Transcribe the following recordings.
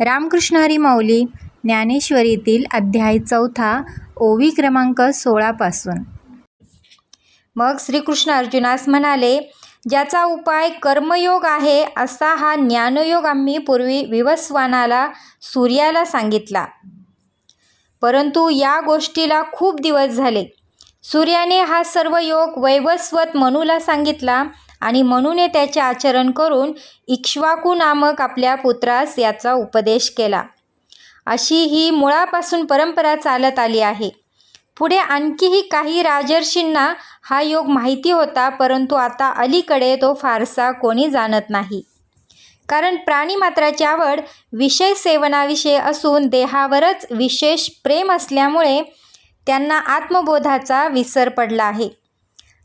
रामकृष्ण हरी माऊली ज्ञानेश्वरीतील अध्याय चौथा ओवी क्रमांक सोळापासून मग श्रीकृष्ण अर्जुनास म्हणाले ज्याचा उपाय कर्मयोग आहे असा हा ज्ञानयोग आम्ही पूर्वी विवस्वानाला सूर्याला सांगितला. परंतु या गोष्टीला खूप दिवस झाले. सूर्याने हा सर्व योग वैवस्वत मनूला सांगितला आणि म्हणून त्याचे आचरण करून इक्ष्वाकू नामक आपल्या पुत्रास याचा उपदेश केला. अशी ही मुळापासून परंपरा चालत आली आहे. पुढे आणखीही काही राजर्षींना हा योग माहिती होता परंतु आता अलीकडे तो फारसा कोणी जाणत नाही. कारण प्राणीमात्राची आवड विषय सेवनाविषयी असून देहावरच विशेष प्रेम असल्यामुळे त्यांना आत्मबोधाचा विसर पडला आहे.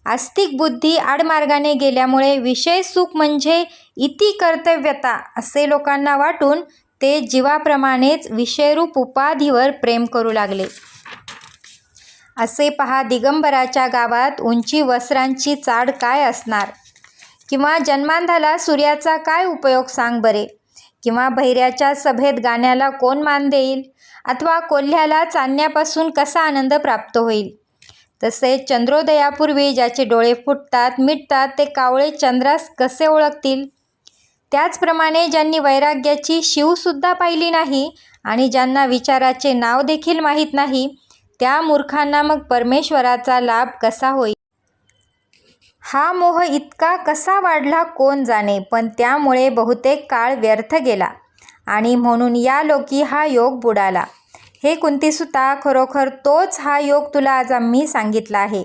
आस्तिक बुद्धी आडमार्गाने गेल्यामुळे विषय सुख म्हणजे इति कर्तव्यता असे लोकांना वाटून ते जीवाप्रमाणेच विषयरूप उपाधीवर प्रेम करू लागले. असे पहा दिगंबराच्या गावात उंची वस्त्रांची चाड काय असणार? किंवा जन्मांधाला सूर्याचा काय उपयोग सांग बरे? किंवा भैऱ्याच्या सभेत गाण्याला कोण मान देईल? अथवा कोल्ह्याला चांदण्यापासून कसा आनंद प्राप्त होईल? तसेच चंद्रोदयापूर्वी ज्याचे डोळे फुटतात मिटतात ते कावळे चंद्रास कसे ओळखतील? त्याचप्रमाणे ज्यांनी वैराग्याची शिवसुद्धा पाहिली नाही आणि ज्यांना विचाराचे नाव देखील माहीत नाही त्या मूर्खांना मग परमेश्वराचा लाभ कसा होईल? हा मोह इतका कसा वाढला कोण जाणे? पण त्यामुळे बहुतेक काळ व्यर्थ गेला आणि म्हणून या लोकी हा योग बुडाला. हे कुंतीसुता खरोखर तोच हा योग तुला आज आम्ही सांगितला आहे.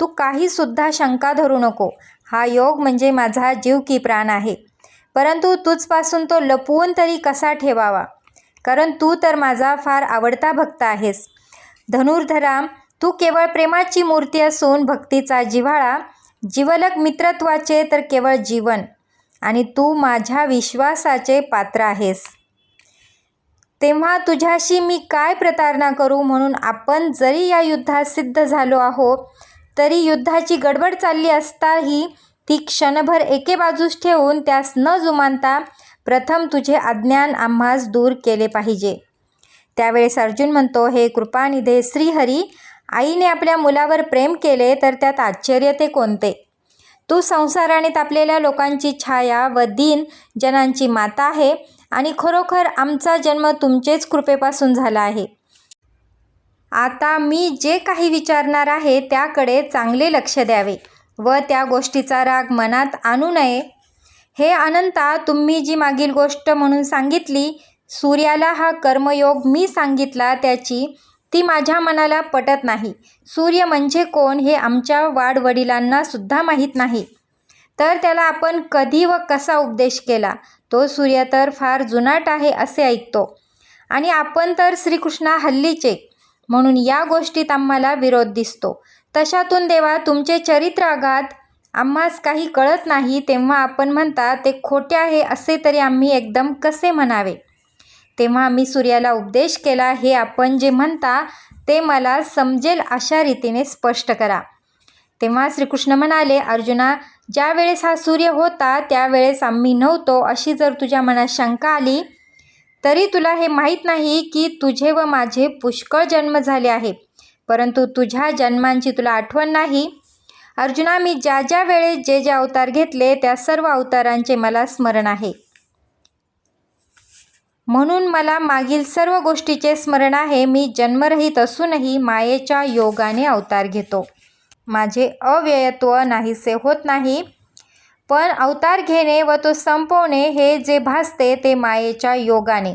तू काहीसुद्धा शंका धरू नको. हा योग म्हणजे माझा जीव की प्राण आहे. परंतु तुझपासून तो लपवून तरी कसा ठेवावा? कारण तू तर माझा फार आवडता भक्त आहेस. धनुर्धरा तू केवळ प्रेमाची मूर्ती असून भक्तीचा जिव्हाळा जीवलक मित्रत्वाचे तर केवळ जीवन. आणि तू माझ्या विश्वासाचे पात्र आहेस. तेव्हा तुझ्याशी मी काय प्रतारणा करू म्हणून आपण जरी या युद्धात सिद्ध झालो आहो तरी युद्धाची गडबड चालली असताही ती क्षणभर एके बाजूस ठेवून त्यास न जुमानता प्रथम तुझे अज्ञान आम्हास दूर केले पाहिजे. त्यावेळेस अर्जुन म्हणतो हे कृपानिधे श्रीहरी आईने आपल्या मुलावर प्रेम केले तर त्यात आश्चर्य ते कोणते? तू संसाराने तापलेल्या लोकांची छाया व दीन जनांची माता आहे आणि खरोखर आमचा जन्म तुमचेच कृपेपासून झाला आहे. आता मी जे काही विचारणार आहे त्याकडे चांगले लक्ष द्यावे व त्या गोष्टीचा राग मनात आणू नये. हे अनंता तुम्ही जी मागील गोष्ट म्हणून सांगितली सूर्याला हा कर्मयोग मी सांगितला त्याची ती माझ्या मनाला पटत नाही. सूर्य म्हणजे कोण हे आमच्या वाडवडिलांना सुद्धा माहीत नाही. तर त्याला आपण कधी व कसा उपदेश केला? तो सूर्य तर फार जुनाट आहे असे ऐकतो. आणि आपण तर श्रीकृष्णा हल्लीचे. म्हणून या गोष्टीत आम्हाला विरोध दिसतो. तशातून देवा तुमचे चरित्र आघात. आम्हास काही कळत नाही तेव्हा आपण म्हणता ते खोटे आहे असे तरी आम्ही एकदम कसे म्हणावे? तेव्हा आम्ही सूर्याला उपदेश केला हे आपण जे म्हणता ते मला समजेल अशा रीतीने स्पष्ट करा. तेव्हा श्रीकृष्ण म्हणाले अर्जुना ज्या वेळेस हा सूर्य होता त्यावेळेस आम्ही नव्हतो अशी जर तुझ्या मनात शंका आली तरी तुला हे माहीत नाही की तुझे व माझे पुष्कळ जन्म झाले आहे परंतु तुझ्या जन्मांची तुला आठवण नाही. अर्जुना मी ज्या ज्या वेळेस जे जे अवतार घेतले त्या सर्व अवतारांचे मला स्मरण आहे. म्हणून मला मागील सर्व गोष्टीचे स्मरण आहे. मी जन्मरहित असूनही मायेच्या योगाने अवतार घेतो. माझे अव्ययत्व नाहीसे होत नाही. पण अवतार घेणे व तो संपवणे हे जे भासते ते मायेच्या योगाने.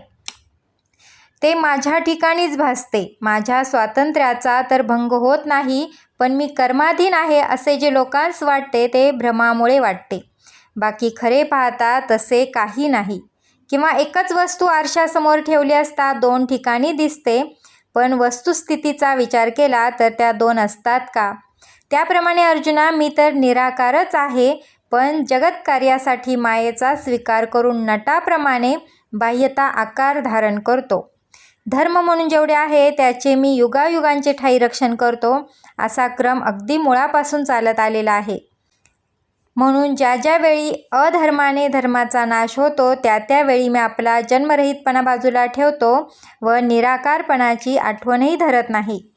ते माझ्या ठिकाणीच भासते. माझ्या स्वातंत्र्याचा तर भंग होत नाही पण मी कर्माधीन आहे असे जे लोकांस वाटते ते भ्रमामुळे वाटते. बाकी खरे पाहता तसे काही नाही. किंवा एकच वस्तू आरशासमोर ठेवली असता दोन ठिकाणी दिसते पण वस्तुस्थितीचा विचार केला तर त्या दोन असतात का? त्याप्रमाणे अर्जुना मी तर निराकारच आहे पण जगतकार्यासाठी मायेचा स्वीकार करून नटाप्रमाणे बाह्यता आकार धारण करतो. धर्म म्हणून जेवढे आहे त्याचे मी युगायुगांचे ठाई रक्षण करतो असा क्रम अगदी मुळापासून चालत आलेला आहे. म्हणून ज्या ज्यावेळी अधर्माने धर्माचा नाश होतो त्या त्यावेळी मी आपला जन्मरहितपणा बाजूला ठेवतो व निराकारपणाची आठवणही धरत नाही.